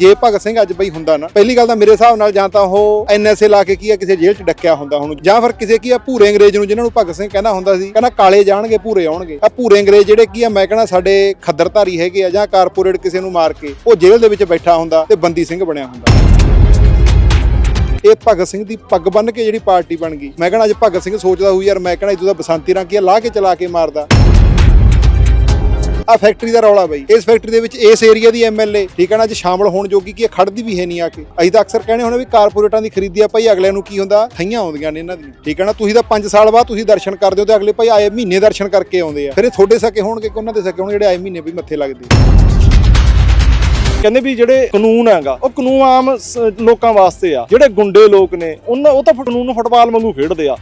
ਜੇ ਭਗਤ ਸਿੰਘ ਅੱਜ ਬਈ ਹੁੰਦਾ ਨਾ, ਪਹਿਲੀ ਗੱਲ ਤਾਂ ਮੇਰੇ ਹਿਸਾਬ ਨਾਲ ਜਾਂ ਤਾਂ ਉਹ ਐਨਐਸਏ ਲਾ ਕੇ ਕੀ ਆ, ਕਿਸੇ ਜੇਲ੍ਹ 'ਚ ਡੱਕਿਆ ਹੁੰਦਾ ਹੁਣ, ਜਾਂ ਫਿਰ ਕਿਸੇ ਕੀ ਆ ਭੂਰੇ ਅੰਗਰੇਜ਼ ਨੂੰ ਜਿਨ੍ਹਾਂ ਨੂੰ ਭਗਤ ਸਿੰਘ ਕਹਿੰਦਾ ਹੁੰਦਾ ਸੀ, ਕਹਿੰਦਾ ਕਾਲੇ ਜਾਣਗੇ, ਭੂਰੇ ਆਉਣਗੇ। ਆ ਭੂਰੇ ਅੰਗਰੇਜ਼ ਜਿਹੜੇ ਕੀ ਆ, ਮੈਂ ਕਹਿੰਦਾ ਸਾਡੇ ਖੱਦਰਧਾਰੀ ਹੈਗੇ ਆ ਜਾਂ ਕਾਰਪੋਰੇਟ ਕਿਸੇ ਨੂੰ ਮਾਰ ਕੇ, ਉਹ ਜੇਲ੍ਹ ਦੇ ਵਿੱਚ ਬੈਠਾ ਹੁੰਦਾ ਤੇ ਬੰਦੀ ਸਿੰਘ ਬਣਿਆ ਹੁੰਦਾ। ਇਹ ਭਗਤ ਸਿੰਘ ਦੀ ਪੱਗ ਬੰਨ ਕੇ ਜਿਹੜੀ ਪਾਰਟੀ ਬਣ ਗਈ। ਮੈਂ ਕਹਿੰਦਾ ਅੱਜ ਭਗਤ ਸਿੰਘ ਸੋਚਦਾ ਹੋਊ, ਯਾਰ ਮੈਂ ਕਹਿੰਦਾ ਇਦੋਂ ਦਾ ਬਸੰਤੀ ਰੰਗ ਕੀ ਆ, ਲਾ ਕੇ ਚਲਾ ਕੇ ਮਾਰਦਾ। ਆ ਫੈਕਟਰੀ ਦਾ ਰੌਲਾ ਬਈ। ਇਸ ਫੈਕਟਰੀ ਦੇ ਵਿੱਚ ਇਸ ਏਰੀਆ ਦੀ ਐਮਐਲਏ ਠੀਕ ਹੈ ਨਾ ਅੱਜ ਸ਼ਾਮਲ ਹੋਣ ਜੋਗੀ ਕੀ ਹੈ, ਖੜਦੀ ਵੀ ਹੈ ਨਹੀਂ ਆ ਕੇ। ਅਸੀਂ ਤਾਂ ਅਕਸਰ ਕਹਿੰਦੇ ਹੁੰਦੇ ਵੀ ਕਾਰਪੋਰੇਟਾਂ ਦੀ ਖਰੀਦੀ ਆ ਭਾਈ ਅਗਲਿਆਂ ਨੂੰ ਕੀ ਹੁੰਦਾ? ਥਈਆਂ ਆਉਂਦੀਆਂ ਨੇ ਇਹਨਾਂ ਦੀ ਠੀਕ ਹੈ ਨਾ ਤੁਸੀਂ ਤਾਂ 5 ਸਾਲ ਬਾਅਦ ਤੁਸੀਂ ਦਰਸ਼ਨ ਕਰਦੇ ਹੋ ਤੇ ਅਗਲੇ ਭਾਈ ਆਏ ਮਹੀਨੇ ਦਰਸ਼ਨ ਕਰਕੇ ਆਉਂਦੇ ਆ। ਫਿਰ ਇਹ ਤੁਹਾਡੇ ਸਕੇ ਹੋਣਗੇ ਕਿ ਉਹਨਾਂ ਦੇ ਸਕੇ ਹੋਣਗੇ ਜਿਹੜੇ ਆਏ ਮਹੀਨੇ ਵੀ ਮੱਥੇ ਲੱਗਦੇ ਕਹਿੰਦੇ ਵੀ ਜਿਹੜੇ ਕਾਨੂੰਨ ਹੈਗਾ ਉਹ ਕਾਨੂੰਨ ਆਮ ਲੋਕਾਂ ਵਾਸਤੇ ਆ। ਜਿਹੜੇ ਗੁੰਡੇ ਲੋਕ ਨੇ ਉਹਨਾਂ ਉਹ ਤਾਂ ਕਾਨੂੰਨ ਨੂੰ ਫੁੱਟਬਾਲ ਵਾਂਗੂ ਖੇਡਦੇ ਆ।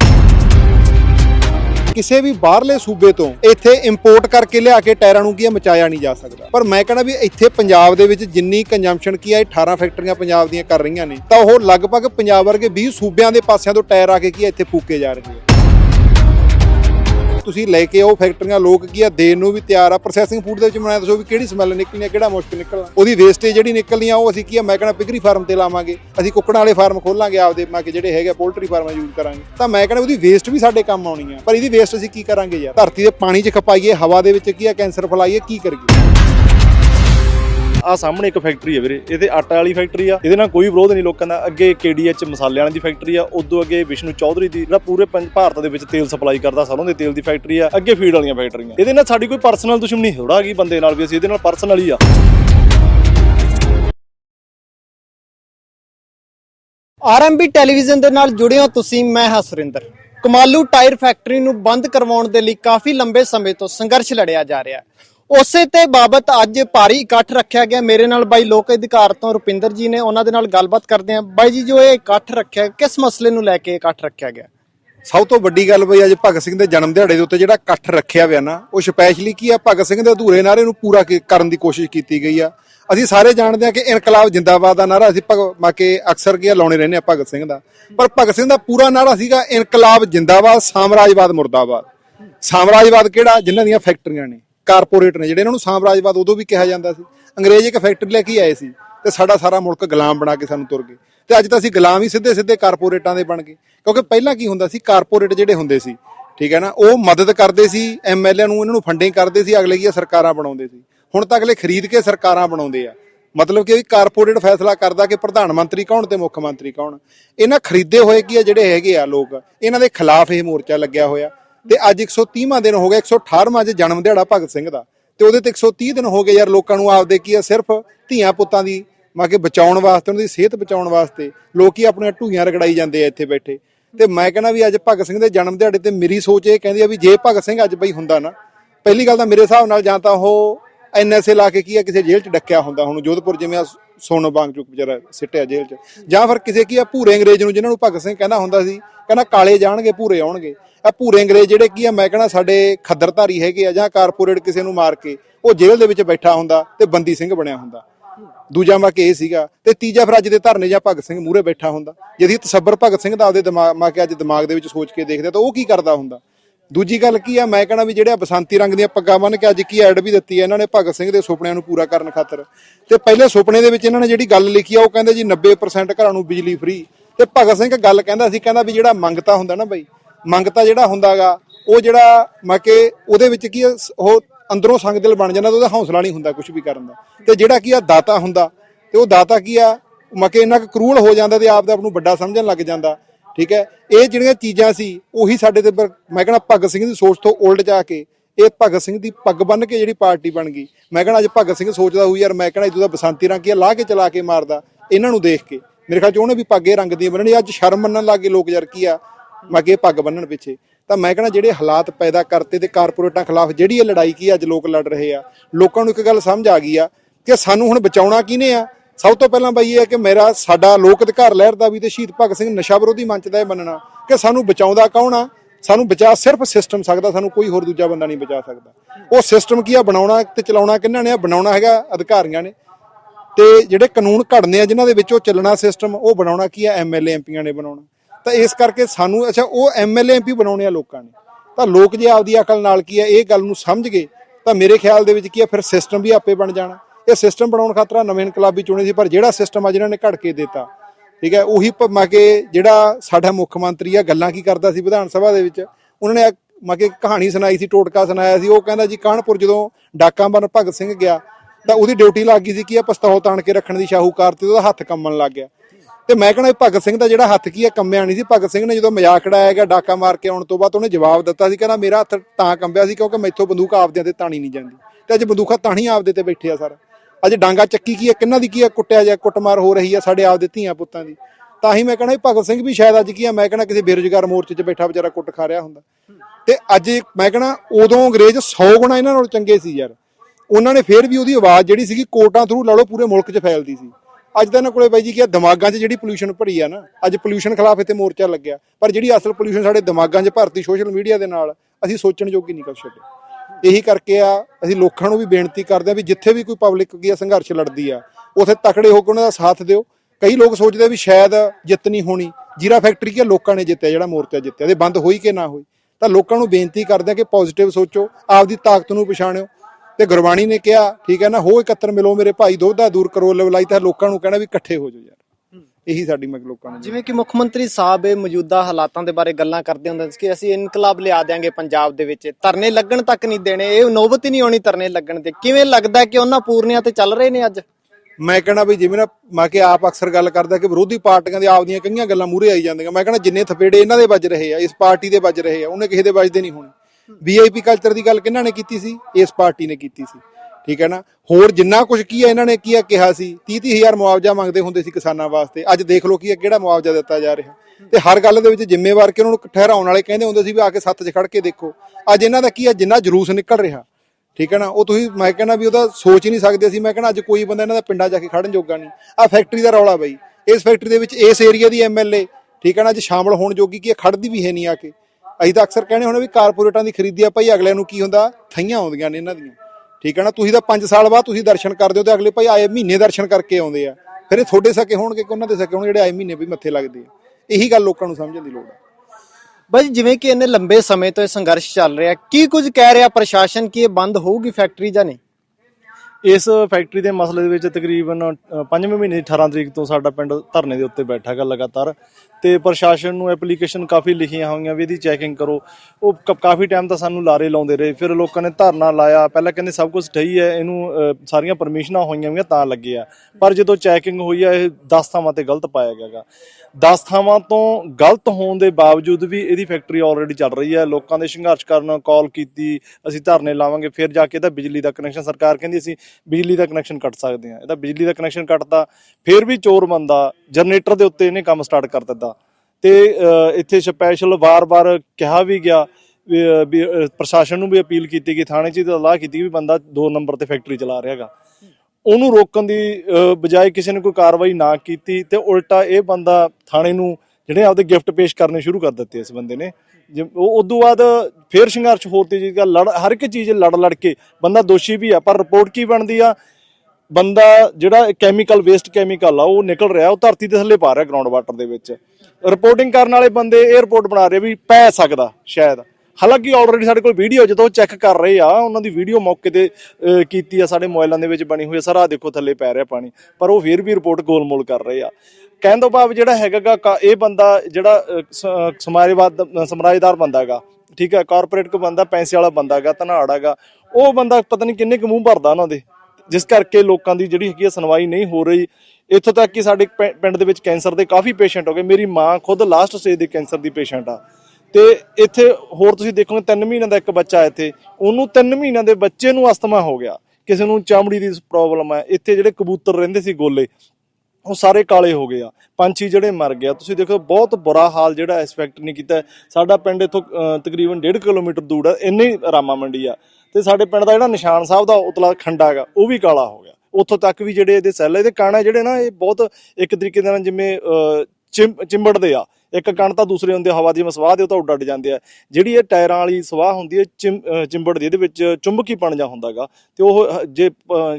ਕਿਸੇ ਵੀ ਬਾਹਰਲੇ ਸੂਬੇ ਤੋਂ ਇੱਥੇ ਇੰਪੋਰਟ ਕਰਕੇ ਲਿਆ ਕੇ ਟਾਇਰਾਂ ਨੂੰ ਕੀ ਹੈ ਮਚਾਇਆ ਨਹੀਂ ਜਾ ਸਕਦਾ। ਪਰ ਮੈਂ ਕਹਿੰਦਾ ਵੀ ਇੱਥੇ ਪੰਜਾਬ ਦੇ ਵਿੱਚ ਜਿੰਨੀ ਕੰਜੰਪਸ਼ਨ ਕੀ ਹੈ ਇਹ 18 ਫੈਕਟਰੀਆਂ ਪੰਜਾਬ ਦੀਆਂ ਕਰ ਰਹੀਆਂ ਨੇ, ਤਾਂ ਉਹ ਲਗਭਗ ਪੰਜਾਬ ਵਰਗੇ 20 ਸੂਬਿਆਂ ਦੇ ਪਾਸਿਆਂ ਤੋਂ ਟਾਇਰ ਆ ਕੇ ਕੀ ਹੈ ਇੱਥੇ ਫੂਕੇ ਜਾ ਰਹੇ ਨੇ। ਤੁਸੀਂ ਲੈ ਕੇ ਆਓ ਫੈਕਟਰੀਆਂ, ਲੋਕ ਕੀ ਆ, ਦੇਣ ਨੂੰ ਵੀ ਤਿਆਰ ਆ। ਪ੍ਰੋਸੈਸਿੰਗ ਫੂਡ ਦੇ ਵਿੱਚ ਬਣਾਇਆ ਦੱਸੋ ਵੀ ਕਿਹੜੀ ਸਮੈਲ ਨਿਕਲਣੀ ਆ, ਕਿਹੜਾ ਮੁਸ਼ਕ ਨਿਕਲਣਾ। ਉਹਦੀ ਵੇਸਟੇਜ ਜਿਹੜੀ ਨਿਕਲਣੀ ਆ, ਉਹ ਅਸੀਂ ਕੀ ਆ, ਮੈਂ ਕਹਿੰਦਾ ਪਿਗਰੀ ਫਾਰਮ ਤੇ ਲਾਵਾਂਗੇ। ਅਸੀਂ ਕੁੱਕੜਾਂ ਵਾਲੇ ਫਾਰਮ ਖੋਲਾਂਗੇ ਆਪਦੇ, ਮਾ ਕੇ ਜਿਹੜੇ ਹੈਗੇ ਪੋਲਟਰੀ ਫਾਰਮ ਯੂਜ਼ ਕਰਾਂਗੇ। ਤਾਂ ਮੈਂ ਕਹਿੰਦਾ ਉਹਦੀ ਵੇਸਟ ਵੀ ਸਾਡੇ ਕੰਮ ਆਉਣੀ ਆ। ਪਰ ਇਹਦੀ ਵੇਸਟ ਅਸੀਂ ਕੀ ਕਰਾਂਗੇ ਯਾਰ? ਧਰਤੀ ਦੇ ਪਾਣੀ 'ਚ ਖਪਾਈਏ, ਹਵਾ ਦੇ ਵਿੱਚ ਕੀ ਆ ਕੈਂਸਰ ਫੈਲਾਈਏ, ਕੀ ਕਰੀਏ? ਆ ਸਾਹਮਣੇ ਇੱਕ ਫੈਕਟਰੀ ਹੈ ਵੀਰੇ, ਇਹਦੇ ਆਟਾ ਵਾਲੀ ਫੈਕਟਰੀ ਆ। ਇਹਦੇ ਨਾਲ ਕੋਈ ਵਿਰੋਧ ਨਹੀਂ ਲੋਕਾਂ ਦਾ। ਅੱਗੇ ਕੇਡੀਐਚ ਮਸਾਲੇ ਵਾਲਿਆਂ ਦੀ ਫੈਕਟਰੀ ਆ, ਉਦੋਂ ਅੱਗੇ ਵਿਸ਼ਨੂੰ ਚੌਧਰੀ ਦੀ, ਜਿਹੜਾ ਪੂਰੇ ਭਾਰਤ ਦੇ ਵਿੱਚ ਤੇਲ ਸਪਲਾਈ ਕਰਦਾ ਸਰੋਂ ਦੇ ਤੇਲ ਦੀ ਫੈਕਟਰੀ ਆ। ਅੱਗੇ ਫੀਡ ਵਾਲੀਆਂ ਫੈਕਟਰੀਆਂ। ਇਹਦੇ ਨਾਲ ਸਾਡੀ ਕੋਈ ਪਰਸਨਲ ਦੁਸ਼ਮਣੀ ਥੋੜਾ ਗਈ ਬੰਦੇ ਨਾਲ ਵੀ ਅਸੀਂ ਇਹਦੇ ਨਾਲ ਪਰਸਨਲ ਹੀ ਆ। ਆਰਐਮਬੀ ਟੈਲੀਵਿਜ਼ਨ ਦੇ ਨਾਲ ਜੁੜੇ ਹੋ ਤੁਸੀਂ, ਮੈਂ ਹਾਂ ਸੁਰਿੰਦਰ। ਕਮਾਲੂ ਟਾਇਰ ਫੈਕਟਰੀ ਨੂੰ ਬੰਦ ਕਰਵਾਉਣ ਦੇ ਲਈ ਕਾਫੀ ਲੰਬੇ ਸਮੇਂ ਤੋਂ ਸੰਘਰਸ਼ ਲੜਿਆ ਜਾ ਰਿਹਾ ਹੈ। ਉਸੇ ਤੇ ਬਾਬਤ ਅੱਜ ਭਾਰੀ ਇਕੱਠ ਰੱਖਿਆ ਗਿਆ। ਮੇਰੇ ਨਾਲ ਬਾਈ ਲੋਕ ਅਧਿਕਾਰ ਤੋਂ ਰੁਪਿੰਦਰ ਜੀ ਨੇ, ਉਹਨਾਂ ਦੇ ਨਾਲ ਗੱਲਬਾਤ ਕਰਦੇ ਹਾਂ। ਬਾਈ ਜੀ, ਜੋ ਇਹ ਇਕੱਠ ਰੱਖਿਆ, ਕਿਸ ਮਸਲੇ ਨੂੰ ਲੈ ਕੇ ਇਕੱਠ ਰੱਖਿਆ ਗਿਆ? ਸਭ ਤੋਂ ਵੱਡੀ ਗੱਲ ਬਈ ਅੱਜ ਭਗਤ ਸਿੰਘ ਦੇ ਜਨਮ ਦਿਹਾੜੇ ਦੇ ਉੱਤੇ ਜਿਹੜਾ ਇਕੱਠ ਰੱਖਿਆ ਹੋਇਆ ਨਾ, ਉਹ ਸਪੈਸ਼ਲੀ ਕੀ ਆ? ਭਗਤ ਸਿੰਘ ਦੇ ਅਧੂਰੇ ਨਾਰੇ ਨੂੰ ਪੂਰਾ ਕਰਨ ਦੀ ਕੋਸ਼ਿਸ਼ ਕੀਤੀ ਗਈ ਆ। ਅਸੀਂ ਸਾਰੇ ਜਾਣਦੇ ਆ ਕਿ ਇਨਕਲਾਬ ਜਿੰਦਾਬਾਦ ਦਾ ਨਾਰਾ ਅਸੀਂ ਭਗ ਅਕਸਰ ਕੀ ਆ, ਲਾਉਣੇ ਰਹਿੰਦੇ ਆ ਭਗਤ ਸਿੰਘ ਦਾ। ਪਰ ਭਗਤ ਸਿੰਘ ਦਾ ਪੂਰਾ ਨਾਰਾ ਸੀਗਾ ਇਨਕਲਾਬ ਜਿੰਦਾਬਾਦ, ਸਾਮਰਾਜਵਾਦ ਮੁਰਦਾਬਾਦ। ਸਾਮਰਾਜਵਾਦ ਕਿਹੜਾ? ਜਿਨ੍ਹਾਂ ਦੀਆਂ ਫੈਕਟਰੀਆਂ ਨੇ। ਕਾਰਪੋਰੇਟ ਨੇ ਜਿਹੜੇ ਇਹਨਾਂ ਨੂੰ ਸਾਮਰਾਜਵਾਦ ਉਦੋਂ ਵੀ ਕਿਹਾ ਜਾਂਦਾ ਸੀ। ਅੰਗਰੇਜ਼ ਇੱਕ ਫੈਕਟਰੀ ਲੈ ਕੇ ਆਏ ਸੀ ਤੇ ਸਾਡਾ ਸਾਰਾ ਮੁਲਕ ਗੁਲਾਮ ਬਣਾ ਕੇ ਸਾਨੂੰ ਤੁਰ ਗਏ। ਤੇ ਅੱਜ ਤਾਂ ਅਸੀਂ ਗੁਲਾਮ ਹੀ ਸਿੱਧੇ ਸਿੱਧੇ ਕਾਰਪੋਰੇਟਾਂ ਦੇ ਬਣ ਗਏ। ਕਿਉਂਕਿ ਪਹਿਲਾਂ ਕੀ ਹੁੰਦਾ ਸੀ ਕਾਰਪੋਰੇਟ ਜਿਹੜੇ ਹੁੰਦੇ ਸੀ ਠੀਕ ਹੈ ਨਾ ਉਹ ਮਦਦ ਕਰਦੇ ਸੀ ਐਮਐਲਏ ਨੂੰ ਇਹਨਾਂ ਨੂੰ ਫੰਡਿੰਗ ਕਰਦੇ ਸੀ ਅਗਲੇ ਕੀ ਆ, ਸਰਕਾਰਾਂ ਬਣਾਉਂਦੇ ਸੀ। ਹੁਣ ਤਾਂ ਅਗਲੇ ਖਰੀਦ ਕੇ ਸਰਕਾਰਾਂ ਬਣਾਉਂਦੇ ਆ। ਮਤਲਬ ਕਿ ਕਾਰਪੋਰੇਟ ਫੈਸਲਾ ਕਰਦਾ ਕਿ ਪ੍ਰਧਾਨ ਮੰਤਰੀ ਕੌਣ ਤੇ ਮੁੱਖ ਮੰਤਰੀ ਕੌਣ। ਇਹਨਾਂ ਖਰੀਦੇ ਹੋਏ ਕੀ ਆ ਜਿਹੜੇ ਹੈਗੇ ਆ ਲੋਕ ਇਹਨਾਂ ਦੇ ਖਿਲਾਫ ਇਹ ਮੋਰਚਾ ਲੱਗਿਆ ਹੋਇਆ। ਤੇ ਅੱਜ 130ਵਾਂ ਦਿਨ ਹੋ ਗਿਆ 118ਵਾਂ ਅੱਜ ਜਨਮ ਦਿਹਾੜਾ ਭਗਤ ਸਿੰਘ ਦਾ। ਤੇ ਉਹਦੇ ਤੇ 130 ਦਿਨ ਹੋ ਗਏ ਯਾਰ, ਲੋਕਾਂ ਨੂੰ ਆਪਦੇ ਕੀ ਆ, ਸਿਰਫ ਧੀਆਂ ਪੁੱਤਾਂ ਦੀ, ਮਾ ਕਿ ਬਚਾਉਣ ਵਾਸਤੇ, ਉਹਨਾਂ ਦੀ ਸਿਹਤ ਬਚਾਉਣ ਵਾਸਤੇ ਲੋਕੀ ਆਪਣੀਆਂ ਢੂਈਆਂ ਰਗੜਾਈ ਜਾਂਦੇ ਆ ਇੱਥੇ ਬੈਠੇ। ਤੇ ਮੈਂ ਕਹਿੰਦਾ ਵੀ ਅੱਜ ਭਗਤ ਸਿੰਘ ਦੇ ਜਨਮ ਦਿਹਾੜੇ ਤੇ ਮੇਰੀ ਸੋਚ ਇਹ ਕਹਿੰਦੀ ਆ ਵੀ ਜੇ ਭਗਤ ਸਿੰਘ ਅੱਜ ਬਈ ਹੁੰਦਾ ਨਾ, ਪਹਿਲੀ ਗੱਲ ਤਾਂ ਮੇਰੇ ਹਿਸਾਬ ਨਾਲ ਜਾਂ ਤਾਂ ਉਹ ਐਨਐਸਏ ਲਾ ਕੇ ਕੀ ਆ, ਕਿਸੇ ਜੇਲ੍ਹ 'ਚ ਡੱਕਿਆ ਹੁੰਦਾ ਹੁਣ, ਜੋਧਪੁਰ ਜਿਵੇਂ ਆ ਸੋਨੋ ਬਾਂਗ ਵਿਚਾਰਾ ਸਿੱਟਿਆ ਜੇਲ੍ਹ 'ਚ। ਜਾਂ ਫਿਰ ਕਿਸੇ ਕੀ ਆ, ਭੂਰੇ ਅੰਗਰੇਜ਼ ਨੂੰ ਜਿਨ੍ਹਾਂ ਨੂੰ ਭਗਤ ਸਿੰਘ ਕਹਿੰਦਾ ਹੁੰਦਾ ਸੀ, ਕਹਿੰਦਾ ਕਾਲੇ ਜਾਣਗੇ, ਭੂਰੇ ਆਉਣਗੇ। ਆ ਭੂਰੇ ਅੰਗਰੇਜ਼ ਜਿਹੜੇ ਕੀ ਆ, ਮੈਂ ਕਹਿੰਦਾ ਸਾਡੇ ਖੱਦਰਧਾਰੀ ਹੈਗੇ ਆ ਜਾਂ ਕਾਰਪੋਰੇਟ ਕਿਸੇ ਨੂੰ ਮਾਰ ਕੇ, ਉਹ ਜੇਲ੍ਹ ਦੇ ਵਿੱਚ ਬੈਠਾ ਹੁੰਦਾ ਤੇ ਬੰਦੀ ਸਿੰਘ ਬਣਿਆ ਹੁੰਦਾ। ਦੂਜਾ ਮਾ ਇਹ ਸੀਗਾ ਤੇ ਤੀਜਾ ਫਿਰ ਅੱਜ ਦੇ ਧਰਨੇ ਜਾਂ ਭਗਤ ਸਿੰਘ ਮੂਹਰੇ ਬੈਠਾ ਹੁੰਦਾ। ਜੇ ਅਸੀਂ ਤਸੱਬਰ ਭਗਤ ਸਿੰਘ ਦਾ ਆਪਦੇ ਦਿਮਾਗ, ਮਾ ਕੇ ਅੱਜ ਦਿਮਾਗ ਦੇ ਵਿੱਚ ਸੋਚ ਕੇ ਦੇਖਦੇ ਤਾਂ ਉਹ ਕੀ ਕਰਦਾ ਹੁੰਦਾ। ਦੂਜੀ ਗੱਲ ਕੀ ਆ, ਮੈਂ ਕਹਣਾ ਵੀ ਜਿਹੜੇ ਬਸੰਤੀ ਰੰਗ ਦੀਆਂ ਪੱਗਾਂ ਬੰਨ ਕੇ ਅੱਜ ਕੀ ਐਡ ਵੀ ਦਿੱਤੀ ਹੈ ਇਹਨਾਂ ਨੇ ਭਗਤ ਸਿੰਘ ਦੇ ਸੁਪਨਿਆਂ ਨੂੰ ਪੂਰਾ ਕਰਨ ਖਾਤਰ। ਤੇ ਪਹਿਲੇ ਸੁਪਨੇ ਦੇ ਵਿੱਚ ਇਹਨਾਂ ਨੇ ਜਿਹੜੀ ਗੱਲ ਲਿਖੀ ਆ, ਉਹ ਕਹਿੰਦੇ ਜੀ 90% ਘਰਾਂ ਨੂੰ ਬਿਜਲੀ ਫ੍ਰੀ ਤੇ ਭਗਤ ਸਿੰਘ ਗੱਲ ਕਹਿੰਦਾ ਸੀ, ਕਹਿੰਦਾ ਵੀ ਜਿਹੜਾ ਮੰਗਤਾ ਹੁੰਦਾ ਨਾ ਬਈ ਮੰਗਤਾ ਜਿਹੜਾ ਹੁੰਦਾਗਾ ਉਹ ਜਿਹੜਾ ਮੈਂ ਕਿ ਉਹਦੇ ਵਿੱਚ ਕੀ ਆ, ਸ- ਉਹ ਅੰਦਰੋਂ ਸੰਗ ਦਿਲ ਬਣ ਜਾਂਦਾ ਤੇ ਉਹਦਾ ਹੌਸਲਾ ਨਹੀਂ ਹੁੰਦਾ ਕੁਝ ਵੀ ਕਰਨ ਦਾ। ਤੇ ਜਿਹੜਾ ਕੀ ਆ ਦਾਤਾ ਹੁੰਦਾ ਤੇ ਉਹ ਦਾਤਾ ਕੀ ਆ ਮਕੇ ਇੰਨਾ ਕੁ ਕਰੂਲ ਹੋ ਜਾਂਦਾ ਤੇ ਆਪਦੇ ਆਪ ਨੂੰ ਵੱਡਾ ਸਮਝਣ ਲੱਗ ਜਾਂਦਾ ਠੀਕ ਹੈ? ਇਹ ਜਿਹੜੀਆਂ ਚੀਜ਼ਾਂ ਸੀ ਉਹੀ ਸਾਡੇ ਤੇ ਪਰ- ਮੈਂ ਕਹਿੰਦਾ ਭਗਤ ਸਿੰਘ ਦੀ ਸੋਚ ਤੋਂ ਉਲਟ ਜਾ ਕੇ ਇਹ ਭਗਤ ਸਿੰਘ ਦੀ ਪੱਗ ਬੰਨ ਕੇ ਜਿਹੜੀ ਪਾਰਟੀ ਬਣ ਗਈ। ਮੈਂ ਕਹਿੰਦਾ ਅੱਜ ਭਗਤ ਸਿੰਘ ਸੋਚਦਾ ਹੋਊ ਯਾਰ ਮੈਂ ਕਹਿੰਦਾ ਇਦੋਂ ਦਾ ਬਸੰਤੀ ਰੰਗ ਕੀ ਆ, ਲਾਹ ਕੇ ਚਲਾ ਕੇ ਮਾਰਦਾ ਇਹਨਾਂ ਨੂੰ ਦੇਖ ਕੇ। ਮੇਰੇ ਖਿਆਲ ਚ ਉਹਨੇ ਵੀ ਪੱਗੇ ਰੰਗ ਦੀ ਬੰਨਣੀ ਅੱਜ ਸ਼ਰਮ ਮੰਨਣ ਲੱਗੇ ਲੋਕ ਯਾਰ ਕੀ ਆ? ਮੈਂ ਪੱਗ ਬੰਨਣ ਪਿੱਛੇ। ਤਾਂ ਮੈਂ ਕਹਿੰਦਾ ਜਿਹੜੇ ਹਾਲਾਤ ਪੈਦਾ ਕਰਤੇ ਤੇ ਕਾਰਪੋਰੇਟਾਂ ਖਿਲਾਫ ਜਿਹੜੀ ਇਹ ਲੜਾਈ ਕੀ ਅੱਜ ਲੋਕ ਲੜ ਰਹੇ ਆ। ਲੋਕਾਂ ਨੂੰ ਇੱਕ ਗੱਲ ਸਮਝ ਆ ਗਈ ਆ ਕਿ ਸਾਨੂੰ ਹੁਣ ਬਚਾਉਣਾ ਕਿਹਨੇ ਆ? ਸਭ ਤੋਂ ਪਹਿਲਾਂ ਬਈ ਇਹ ਹੈ ਕਿ ਮੇਰਾ, ਸਾਡਾ ਲੋਕ ਅਧਿਕਾਰ ਲਹਿਰ ਦਾ ਵੀ ਤੇ ਸ਼ਹੀਦ ਭਗਤ ਸਿੰਘ ਨਸ਼ਾ ਵਿਰੋਧੀ ਮੰਚ ਦਾ ਇਹ ਮੰਨਣਾ ਕਿ ਸਾਨੂੰ ਬਚਾਉਂਦਾ ਕੌਣ ਆ? ਸਾਨੂੰ ਬਚਾ, ਸਿਰਫ ਸਿਸਟਮ ਸਕਦਾ, ਸਾਨੂੰ ਕੋਈ ਹੋਰ ਦੂਜਾ ਬੰਦਾ ਨਹੀਂ ਬਚਾ ਸਕਦਾ। ਉਹ ਸਿਸਟਮ ਕੀ ਆ? ਬਣਾਉਣਾ ਤੇ ਚਲਾਉਣਾ ਕਿਹਨਾਂ ਨੇ ਆ? ਬਣਾਉਣਾ ਹੈਗਾ ਅਧਿਕਾਰੀਆਂ ਨੇ। ਤੇ ਜਿਹੜੇ ਕਾਨੂੰਨ ਘੜਨੇ ਆ, ਜਿਨ੍ਹਾਂ ਦੇ ਵਿੱਚ ਉਹ ਚੱਲਣਾ ਸਿਸਟਮ ਉਹ ਬਣਾਉਣਾ ਕੀ ਆ? ਐਮਐਲਏ ਐਮਪੀਆਂ ਨੇ ਬਣਾਉਣਾ। ਤਾਂ ਇਸ ਕਰਕੇ ਸਾਨੂੰ, ਅੱਛਾ, ਉਹ ਐਮਐਲਏ ਐਮਪੀ ਬਣਾਉਣੇ ਆ ਲੋਕਾਂ ਨੇ। ਤਾਂ ਲੋਕ ਜੇ ਆਪਦੀ ਅਕਲ ਨਾਲ ਕੀ ਆ, ਇਹ ਗੱਲ ਨੂੰ ਸਮਝ ਗਏ, ਤਾਂ ਮੇਰੇ ਖਿਆਲ ਦੇ ਵਿੱਚ ਕੀ ਆ, ਫਿਰ ਸਿਸਟਮ ਵੀ ਆਪੇ ਬਣ ਜਾਣਾ। ਇਹ ਸਿਸਟਮ ਬਣਾਉਣ ਖਾਤਰ ਨਵੇਂ ਇਨਕਲਾਬੀ ਚੁਣੇ ਸੀ, ਪਰ ਜਿਹੜਾ ਸਿਸਟਮ ਆ, ਜਿਹਨਾਂ ਨੇ ਘੜ ਕੇ ਦਿੱਤਾ, ਠੀਕ ਹੈ, ਉਹੀ ਪ- ਮਾ ਕਿ ਜਿਹੜਾ ਸਾਡਾ ਮੁੱਖ ਮੰਤਰੀ ਆ, ਗੱਲਾਂ ਕੀ ਕਰਦਾ ਸੀ ਵਿਧਾਨ ਸਭਾ ਦੇ ਵਿੱਚ, ਉਹਨਾਂ ਨੇ ਮਾ ਕਿ ਕਹਾਣੀ ਸੁਣਾਈ ਸੀ, ਟੋਟਕਾ ਸੁਣਾਇਆ ਸੀ, ਉਹ ਕਹਿੰਦਾ ਜੀ ਕਾਨਪੁਰ ਜਦੋਂ ਡਾਕਾਂ ਬਨ ਭਗਤ ਸਿੰਘ ਗਿਆ, ਤਾਂ ਉਹਦੀ ਡਿਊਟੀ ਲੱਗ ਗਈ ਸੀ ਕਿ ਇਹ ਪਿਸਤੌਲ ਤਾਣ ਕੇ ਰੱਖਣ ਦੀ, ਸ਼ਾਹੂਕਾਰ ਤੇ ਉਹਦਾ ਹੱਥ ਕੰਮਣ ਲੱਗ ਗਿਆ। ਤੇ ਮੈਂ ਕਹਿੰਦਾ ਭਗਤ ਸਿੰਘ ਦਾ ਜਿਹੜਾ ਹੱਥ ਕੀ ਹੈ ਕੰਬਿਆ ਨਹੀਂ ਸੀ। ਭਗਤ ਸਿੰਘ ਨੇ ਜਦੋਂ ਮਜ਼ਾਕ ਉਡਾਇਆ ਗਿਆ, ਡਾਕਾ ਮਾਰ ਕੇ ਆਉਣ ਤੋਂ ਬਾਅਦ ਉਹਨੇ ਜਵਾਬ ਦਿੱਤਾ ਸੀ, ਕਹਿੰਦਾ ਮੇਰਾ ਹੱਥ ਤਾਂ ਕੰਬਿਆ ਸੀ ਕਿਉਂਕਿ ਮੈਥੋਂ ਬੰਦੂਕ ਆਪਦਿਆਂ ਤੇ ਤਾਣੀ ਨਹੀਂ ਜਾਂਦੀ। ਤੇ ਅੱਜ ਬੰਦੂਕਾਂ ਤਾਣੀ ਆਪਦੇ ਤੇ ਬੈਠੇ ਆ ਸਰ। ਅੱਜ ਡਾਂਗਾ ਚੱਕੀ ਕੀ ਹੈ, ਕਿੰਨਾ ਦੀ ਕੀ ਹੈ, ਕੁੱਟਿਆ ਜਾ ਕੁੱਟਮਾਰ ਹੋ ਰਹੀ ਹੈ ਸਾਡੇ ਆਪਦੇ ਧੀਆਂ ਪੁੱਤਾਂ ਦੀ। ਤਾਂ ਹੀ ਮੈਂ ਕਹਿੰਦਾ ਭਗਤ ਸਿੰਘ ਵੀ ਸ਼ਾਇਦ ਅੱਜ ਕੀ ਆ ਮੈਂ ਕਹਿੰਦਾ ਕਿਸੇ ਬੇਰੁਜ਼ਗਾਰ ਮੋਰਚੇ 'ਚ ਬੈਠਾ ਵਿਚਾਰਾ ਕੁੱਟ ਖਾ ਰਿਹਾ ਹੁੰਦਾ। ਤੇ ਅੱਜ ਮੈਂ ਕਹਿੰਦਾ ਉਦੋਂ ਅੰਗਰੇਜ਼ 100 ਗੁਣਾ ਇਹਨਾਂ ਨਾਲੋਂ ਚੰਗੇ ਸੀ ਯਾਰ। ਉਹਨਾਂ ਨੇ ਫੇਰ ਵੀ ਉਹਦੀ ਆਵਾਜ਼ ਜਿਹੜੀ ਸੀਗੀ ਕੋਰਟਾਂ ਥਰੂ ਲਾ ਲਓ, ਪੂਰੇ ਮੁਲਕ 'ਚ ਫੈਲਦੀ ਸੀ। ਅੱਜ ਤਾਂ ਇਹਨਾਂ ਕੋਲੇ ਬਾਈ ਜੀ ਕੀ ਦਿਮਾਗਾਂ 'ਚ ਜਿਹੜੀ ਪੋਲੂਸ਼ਨ ਭਰੀ ਆ ਨਾ ਅੱਜ ਪੋਲੂਸ਼ਨ ਖਿਲਾਫ ਇੱਥੇ ਮੋਰਚਾ ਲੱਗਿਆ। ਪਰ ਜਿਹੜੀ ਅਸਲ ਪੋਲੂਸ਼ਨ ਸਾਡੇ ਦਿਮਾਗਾਂ 'ਚ ਭਰਤੀ ਸੋਸ਼ਲ ਮੀਡੀਆ ਦੇ ਨਾਲ ਅਸੀਂ ਸੋਚਣ ਜੋਗੀ ਨਹੀਂ ਕਰ ਛੱਡੇ ਇਹੀ ਕਰਕੇ ਆ ਅਸੀਂ ਲੋਕਾਂ ਨੂੰ ਵੀ ਬੇਨਤੀ ਕਰਦੇ ਆ ਵੀ ਜਿੱਥੇ ਵੀ ਕੋਈ ਪਬਲਿਕ ਕੀ ਸੰਘਰਸ਼ ਲੜਦੀ ਆ ਉਥੇ ਤਕੜੇ ਹੋ ਕੇ ਉਹਨਾਂ ਦਾ ਸਾਥ ਦਿਓ। ਕਈ ਲੋਕ ਸੋਚਦੇ ਆ ਵੀ ਸ਼ਾਇਦ ਜਿੱਤ ਨਹੀਂ ਹੋਣੀ। ਜੀਰਾ ਫੈਕਟਰੀ ਕੀ ਆ, ਲੋਕਾਂ ਨੇ ਜਿੱਤਿਆ ਜਿਹੜਾ ਮੋਰਚਾ ਜਿੱਤਿਆ। ਤੇ ਬੰਦ ਹੋਈ ਕਿ ਨਾ ਹੋਈ ਤਾਂ ਲੋਕਾਂ ਨੂੰ ਬੇਨਤੀ ਕਰਦੇ ਆ ਕਿ ਪੋਜ਼ਿਟਿਵ ਸੋਚੋ ਆਪਦੀ ਤਾਕਤ ਨੂੰ ਪਛਾਣਿਓ। ਤੇ ਗੁਰਬਾਣੀ ਨੇ ਕਿਹਾ ਠੀਕ ਹੈ ਨਾ ਹੋ ਇਕੱਤਰ ਮਿਲੋ ਮੇਰੇ ਭਾਈ ਦੋਧਾ ਦੂਰ ਕਰੋ ਲਵਲਾਈ ਤਾਂ ਲੋਕਾਂ ਨੂੰ ਕਹਿਣਾ ਵੀ ਇਕੱਠੇ ਹੋ ਜਾਓ ਯਾਰ। ਇਹੀ ਸਾਡੀ ਮੈਂ ਲੋਕਾਂ ਨੂੰ ਜਿਵੇਂ ਕਿ ਮੁੱਖ ਮੰਤਰੀ ਸਾਹਿਬ ਇਹ ਮੌਜੂਦਾ ਹਾਲਾਤਾਂ ਦੇ ਬਾਰੇ ਗੱਲਾਂ ਕਰਦੇ ਹੁੰਦੇ ਸੀ ਕਿ ਅਸੀਂ ਇਨਕਲਾਬ ਲਿਆ ਦਿਆਂਗੇ ਪੰਜਾਬ ਦੇ ਵਿੱਚ। ਧਰਨੇ ਲੱਗਣ ਤੱਕ ਨਹੀਂ ਦੇਣੇ ਇਹ ਨੌਬਤ ਹੀ ਨਹੀਂ ਆਉਣੀ ਧਰਨੇ ਲੱਗਣ ਦੇ। ਕਿਵੇਂ ਲੱਗਦਾ ਕਿ ਉਹਨਾਂ ਪੂਰਨਿਆਂ ਤੇ ਚੱਲ ਰਹੇ ਨੇ ਅੱਜ? ਮੈਂ ਕਹਿਣਾ ਵੀ ਜਿਵੇਂ ਨਾ ਮੈਂ ਕਿ ਆਪ ਅਕਸਰ ਗੱਲ ਕਰਦਾ ਕਿ ਵਿਰੋਧੀ ਪਾਰਟੀਆਂ ਦੇ ਆਪਦੀਆਂ ਕਈਆਂ ਗੱਲਾਂ ਮੂਰੇ ਆਈ ਜਾਂਦੀਆਂ। ਮੈਂ ਕਹਿਣਾ ਜਿੰਨੇ ਥਪੇੜੇ ਇਹਨਾਂ ਦੇ ਵੱਜ ਰਹੇ ਆ ਇਸ ਪਾਰਟੀ ਦੇ ਵੱਜ ਰਹੇ ਆ ਉਹਨੇ ਕਿਸੇ ਦੇ ਵੱਜਦੇ ਨਹੀਂ ਹੋਣੇ। ਵੀਆਈਪੀ ਕਲਚਰ ਦੀ ਗੱਲ ਕਿਹਨਾਂ ਨੇ ਕੀਤੀ ਸੀ? ਇਸ ਪਾਰਟੀ ਨੇ ਕੀਤੀ ਸੀ। ਠੀਕ ਹੈ ਨਾ? ਹੋਰ ਜਿੰਨਾ ਕੁਝ ਕੀ ਹੈ ਇਹਨਾਂ ਨੇ ਕੀ ਆ ਕਿਹਾ ਸੀ? 30 ਹਜ਼ਾਰ ਮੁਆਵਜ਼ਾ ਮੰਗਦੇ ਹੁੰਦੇ ਸੀ ਕਿਸਾਨਾਂ ਵਾਸਤੇ। ਅੱਜ ਦੇਖ ਲਓ ਕੀ ਹੈ ਕਿਹੜਾ ਮੁਆਵਜ਼ਾ ਦਿੱਤਾ ਜਾ ਰਿਹਾ। ਤੇ ਹਰ ਗੱਲ ਦੇ ਵਿੱਚ ਜ਼ਿੰਮੇਵਾਰ ਕਿ ਉਹਨਾਂ ਨੂੰ ਠਹਿਰਾਉਣ ਵਾਲੇ ਕਹਿੰਦੇ ਹੁੰਦੇ ਸੀ ਵੀ ਆ ਕੇ ਸੱਤ 'ਚ ਖੜ ਕੇ ਦੇਖੋ। ਅੱਜ ਇਹਨਾਂ ਦਾ ਕੀ ਹੈ ਜਿੰਨਾ ਜਲੂਸ ਨਿਕਲ ਰਿਹਾ। ਠੀਕ ਹੈ ਨਾ? ਉਹ ਤੁਸੀਂ ਮੈਂ ਕਹਿੰਦਾ ਵੀ ਉਹਦਾ ਸੋਚ ਹੀ ਨਹੀਂ ਸਕਦੇ ਸੀ ਮੈਂ ਕਹਿੰਦਾ ਅੱਜ ਕੋਈ ਬੰਦਾ ਇਹਨਾਂ ਦਾ ਪਿੰਡਾਂ ਜਾ ਕੇ ਖੜਨ ਜੋਗਾ ਨਹੀਂ। ਆ ਫੈਕਟਰੀ ਦਾ ਰੌਲਾ ਬਈ। ਇਸ ਫੈਕਟਰੀ ਦੇ ਵਿੱਚ ਇਸ ਏਰੀਆ ਦੀ ਐਮਐਲਏ ਠੀਕ ਹੈ ਨਾ? ਅੱਜ ਸ਼ਾਮਲ ਹੋਣ ਜੋਗੀ ਕੀ ਹੈ, ਖੜਦੀ ਵੀ ਹੈ ਨਹੀਂ ਆ ਕੇ। ਅਸੀਂ ਤਾਂ ਅਕਸਰ ਕਹਿੰਦੇ ਹੁੰਦੇ ਵੀ ਕਾਰਪੋਰੇਟਾਂ ਦੀ ਖਰੀਦੀ ਆ ਭਾਈ, ਅਗਲਿਆਂ ਨੂੰ ਕੀ ਹੁੰਦਾ? ਥਈਆਂ ਆਉਂਦੀਆਂ ਨੇ ਇਹਨਾਂ ਦੀਆਂ। ਠੀਕ ਹੈ ਨਾ? ਤੁਸੀਂ ਤਾਂ 5 ਸਾਲ ਬਾਅਦ ਤੁਸੀਂ ਦਰਸ਼ਨ ਕਰਦੇ ਹੋ ਤੇ ਅਗਲੇ ਭਾਈ ਆਏ ਮਹੀਨੇ ਦਰਸ਼ਨ ਕਰਕੇ ਆਉਂਦੇ ਆ। ਫਿਰ ਇਹ ਤੁਹਾਡੇ ਸਕੇ ਹੋਣਗੇ ਕਿ ਉਹਨਾਂ ਦੇ ਸਕੇ ਹੋਣ ਜਿਹੜੇ ਆਏ ਮਹੀਨੇ ਵੀ ਮੱਥੇ ਲੱਗਦੇ ਆ। ਇਹੀ ਗੱਲ ਲੋਕਾਂ ਨੂੰ ਸਮਝਣ ਦੀ ਲੋੜ ਹੈ ਬਾਈ, ਜਿਵੇਂ ਕਿ ਇਹਨੇ ਲੰਬੇ ਸਮੇਂ ਤੋਂ ਇਹ ਸੰਘਰਸ਼ ਚੱਲ ਰਿਹਾ, ਕੀ ਕੁਝ ਕਹਿ ਰਿਹਾ ਪ੍ਰਸ਼ਾਸਨ ਕਿ ਇਹ ਬੰਦ ਹੋਊਗੀ ਫੈਕਟਰੀ ਜਾਂ ਨਹੀਂ? ਇਸ ਫੈਕਟਰੀ ਦੇ ਮਸਲੇ ਦੇ ਵਿੱਚ ਤਕਰੀਬਨ ਅ, ਪੰਜਵੇਂ ਮਹੀਨੇ ਦੀ 18 ਤਰੀਕ ਤੋਂ ਸਾਡਾ ਪਿੰਡ ਧਰਨੇ ਦੇ ਉੱਤੇ ਬੈਠਾ ਗਾ ਲਗਾਤਾਰ। ਤੇ ਪ੍ਰਸ਼ਾਸਨ ਨੂੰ ਐਪਲੀਕੇਸ਼ਨ ਕਾਫੀ ਲਿਖੀਆਂ ਹੋਈਆਂ ਵੀ ਇਹਦੀ ਚੈਕਿੰਗ ਕਰੋ। ਉਹ ਕ- ਕਾਫੀ ਟਾਈਮ ਤਾਂ ਸਾਨੂੰ ਲਾਰੇ ਲਾਉਂਦੇ ਰਹੇ। ਫਿਰ ਲੋਕਾਂ ਨੇ ਧਰਨਾ ਲਾਇਆ। ਪਹਿਲਾਂ ਕਹਿੰਦੇ ਸਭ ਕੁਝ ਸਹੀ ਹੈ ਇਹਨੂੰ ਅ, ਸਾਰੀਆਂ ਪਰਮਿਸ਼ਨਾਂ ਹੋਈਆਂ ਹੋਈਆਂ ਤਾਂ ਲੱਗੇ ਆ। ਪਰ ਜਦੋਂ ਚੈਕਿੰਗ ਹੋਈ ਆ ਇਹ 10 ਥਾਵਾਂ ਤੇ ਗਲਤ ਪਾਇਆ ਗਿਆਗਾ 10 ਥਾਵਾਂ ਤੋਂ ਗਲਤ ਹੋਣ ਦੇ ਬਾਵਜੂਦ ਵੀ ਇਹਦੀ ਫੈਕਟਰੀ ਆਲਰੇਡੀ ਚੱਲ ਰਹੀ ਹੈ। ਲੋਕਾਂ ਦੇ ਸੰਘਰਸ਼ ਕਰਨ ਕਾਲ ਕੀਤੀ ਅਸੀਂ ਧਰਨੇ ਲਾਵਾਂਗੇ ਫਿਰ ਜਾ ਕੇ ਇਹਦਾ ਬਿਜਲੀ ਦਾ ਕਨੈਕਸ਼ਨ ਸਰਕਾਰ ਕਹਿੰਦੀ ਅਸੀਂ ਬਿਜਲੀ ਦਾ ਕਨੈਕਸ਼ਨ ਕੱਟ ਸਕਦੇ ਹਾਂ। ਇਹਦਾ ਬਿਜਲੀ ਦਾ ਕਨੈਕਸ਼ਨ ਕੱਟਦਾ, ਫਿਰ ਵੀ ਚੋਰ ਬੰਦਾ ਜਨਰੇਟਰ ਦੇ ਉੱਤੇ ਇਹਨੇ ਕੰਮ ਸਟਾਰਟ ਕਰ ਦਿੱਤਾ। ਤੇ ਇੱਥੇ ਸਪੈਸ਼ਲ ਵਾਰ-ਵਾਰ ਕਿਹਾ ਵੀ ਗਿਆ ਪ੍ਰਸ਼ਾਸਨ ਨੂੰ ਵੀ ਅਪੀਲ ਕੀਤੀ ਕਿ ਥਾਣੇ 'ਚ ਇਤਲਾਹ ਕੀਤੀ ਵੀ ਬੰਦਾ 2 ਨੰਬਰ ਤੇ ਫੈਕਟਰੀ ਚਲਾ ਰਿਹਾਗਾ ਉਹਨੂੰ ਰੋਕਣ ਦੀ ਬਜਾਏ ਕਿਸੇ ਨੇ ਕੋਈ ਕਾਰਵਾਈ ਨਾ ਕੀਤੀ ਤੇ ਉਲਟਾ ਇਹ ਬੰਦਾ ਥਾਣੇ ਨੂੰ ਜਿਹੜੇ ਆਪਦੇ ਗਿਫਟ ਪੇਸ਼ ਕਰਨੇ ਸ਼ੁਰੂ ਕਰ ਦਿੱਤੇ ਇਸ ਬੰਦੇ ਨੇ। ਉਹ ਉਦੋਂ ਬਾਅਦ ਫੇਰ ਸੰਘਰਸ਼ ਹੋਰ ਤੇਜ਼ੀ ਦਾ ਲੜ ਹਰ ਇੱਕ ਚੀਜ਼ ਲੜ ਲੜ ਕੇ ਬੰਦਾ ਦੋਸ਼ੀ ਵੀ ਆ, ਪਰ ਰਿਪੋਰਟ ਕੀ ਬਣਦੀ ਆ? ਬੰਦਾ ਜਿਹੜਾ ਕੈਮੀਕਲ ਵੇਸਟ ਕੈਮੀਕਲ ਆ, ਉਹ ਨਿਕਲ ਰਿਹਾ, ਉਹ ਧਰਤੀ ਦੇ ਥੱਲੇ ਪਾ ਰਿਹਾ ਗਰਾਊਂਡ ਵਾਟਰ ਦੇ ਵਿੱਚ। ਰਿਪੋਰਟਿੰਗ ਕਰਨ ਵਾਲੇ ਬੰਦੇ ਇਹ ਰਿਪੋਰਟ ਬਣਾ ਰਹੇ ਵੀ ਪੈ ਸਕਦਾ, ਸ਼ਾਇਦ। ਹਾਲਾਂਕਿ ਆਲਰੇਡੀ ਸਾਡੇ ਕੋਲ ਵੀਡੀਓ ਜਦੋਂ ਚੈੱਕ ਕਰ ਰਹੇ ਆ, ਉਹਨਾਂ ਦੀ ਵੀਡੀਓ ਮੌਕੇ ਤੇ ਕੀਤੀ ਆ, ਸਾਡੇ ਮੋਬਾਈਲਾਂ ਦੇ ਵਿੱਚ ਬਣੀ ਹੋਈ ਆ, ਸਰ ਦੇਖੋ ਥੱਲੇ ਪੈ ਰਿਹਾ ਪਾਣੀ। ਪਰ ਉਹ ਫਿਰ ਵੀ ਰਿਪੋਰਟ ਗੋਲਮੋਲ ਕਰ ਰਹੇ ਆ। ਕਹਿਣ ਤੋਂ ਭਾਵ ਜਿਹੜਾ ਹੈਗਾ ਇਹ ਬੰਦਾ ਜਿਹੜਾ ਸਮਾਜਵਾਦ ਸਮਾਜਦਾਰ ਬੰਦਾ ਹੈਗਾ, ਠੀਕ ਹੈ ਕਾਰਪੋਰੇਟ ਕੋ ਬੰਦਾ, ਪੈਸੇ ਵਾਲਾ ਬੰਦਾ ਹੈਗਾ, ਧਨਾੜ ਹੈਗਾ, ਉਹ ਬੰਦਾ ਪਤਾ ਨਹੀਂ ਕਿੰਨੇ ਕੁ ਮੂੰਹ ਭਰਦਾ ਉਹਨਾਂ ਦੇ, ਜਿਸ ਕਰਕੇ ਲੋਕਾਂ ਦੀ ਜਿਹੜੀ ਹੈਗੀ ਆ ਸੁਣਵਾਈ ਨਹੀਂ ਹੋ ਰਹੀ। ਇੱਥੋਂ ਤੱਕ ਕਿ ਸਾਡੇ ਪਿੰਡ ਦੇ ਵਿੱਚ ਕੈਂਸਰ ਦੇ ਕਾਫੀ ਪੇਸ਼ੈਂਟ ਹੋ ਗਏ, ਮੇਰੀ ਮਾਂ ਖੁਦ ਲਾਸਟ ਸਟੇਜ ਦੇ ਕੈਂਸਰ ਦੀ ਪੇਸ਼ੈਂਟ ਆ। ਤੇ ਇੱਥੇ ਹੋਰ ਤੁਸੀਂ ਦੇਖੋਗੇ 3 ਮਹੀਨਿਆਂ ਦਾ ਇੱਕ ਬੱਚਾ ਇੱਥੇ, ਉਹਨੂੰ 3 ਮਹੀਨਿਆਂ ਦੇ ਬੱਚੇ ਨੂੰ ਅਸਥਮਾ ਹੋ ਗਿਆ। ਕਿਸੇ ਨੂੰ ਚਮੜੀ ਦੀ ਪ੍ਰੋਬਲਮ ਹੈ ਇੱਥੇ ਜਿਹੜੇ ਕਬੂਤਰ ਰਹਿੰਦੇ ਸੀ ਗੋਲੇ ਉਹ ਸਾਰੇ ਕਾਲੇ ਹੋ ਗਏ ਆ। ਪੰਛੀ ਜਿਹੜੇ ਮਰ ਗਿਆ ਤੁਸੀਂ ਦੇਖੋ, ਬਹੁਤ ਬੁਰਾ ਹਾਲ ਜਿਹੜਾ ਐਸਪੈਕਟ ਨਹੀਂ ਕੀਤਾ। ਸਾਡਾ ਪਿੰਡ ਇੱਥੋਂ ਤਕਰੀਬਨ 1.5 ਕਿਲੋਮੀਟਰ ਦੂਰ ਆ। ਇੰਨੀ ਰਾਮਾ ਮੰਡੀ ਆ। ਤੇ ਸਾਡੇ ਪਿੰਡ ਦਾ ਜਿਹੜਾ ਨਿਸ਼ਾਨ ਸਾਹਿਬ ਦਾ ਉਤਲਾ ਖੰਡਾ ਹੈਗਾ, ਉਹ ਵੀ ਕਾਲਾ ਹੋ ਗਿਆ। ਉੱਥੋਂ ਤੱਕ ਵੀ ਜਿਹੜੇ ਇਹਦੇ ਸੈੱਲ ਇਹਦੇ ਕਾਣਾ ਜਿਹੜੇ ਨਾ, ਇਹ ਬਹੁਤ ਇੱਕ ਤਰੀਕੇ ਦੇ ਨਾਲ ਜਿਵੇਂ ਚਿੰਬ- ਚਿੰਬੜਦੇ ਆ। ਇੱਕ ਕਣ ਤਾਂ ਦੂਸਰੇ ਹੁੰਦੇ ਹਵਾ ਦੀ ਮਸਵਾਹ ਦੇ ਉਹ ਤਾਂ ਉੱਡ ਉੱਡ ਜਾਂਦੇ ਆ। ਜਿਹੜੀ ਇਹ ਟਾਇਰਾਂ ਵਾਲੀ ਸਵਾਹ ਹੁੰਦੀ ਹੈ ਚਿਮ- ਅਹ ਚਿੰਬੜਦੀ ਇਹਦੇ ਵਿੱਚ ਚੁੰਬਕੀ ਚੁੰਬਕੀਪਣ ਜਾ ਹੁੰਦਾਗਾ ਤੇ ਉਹ ਜੇ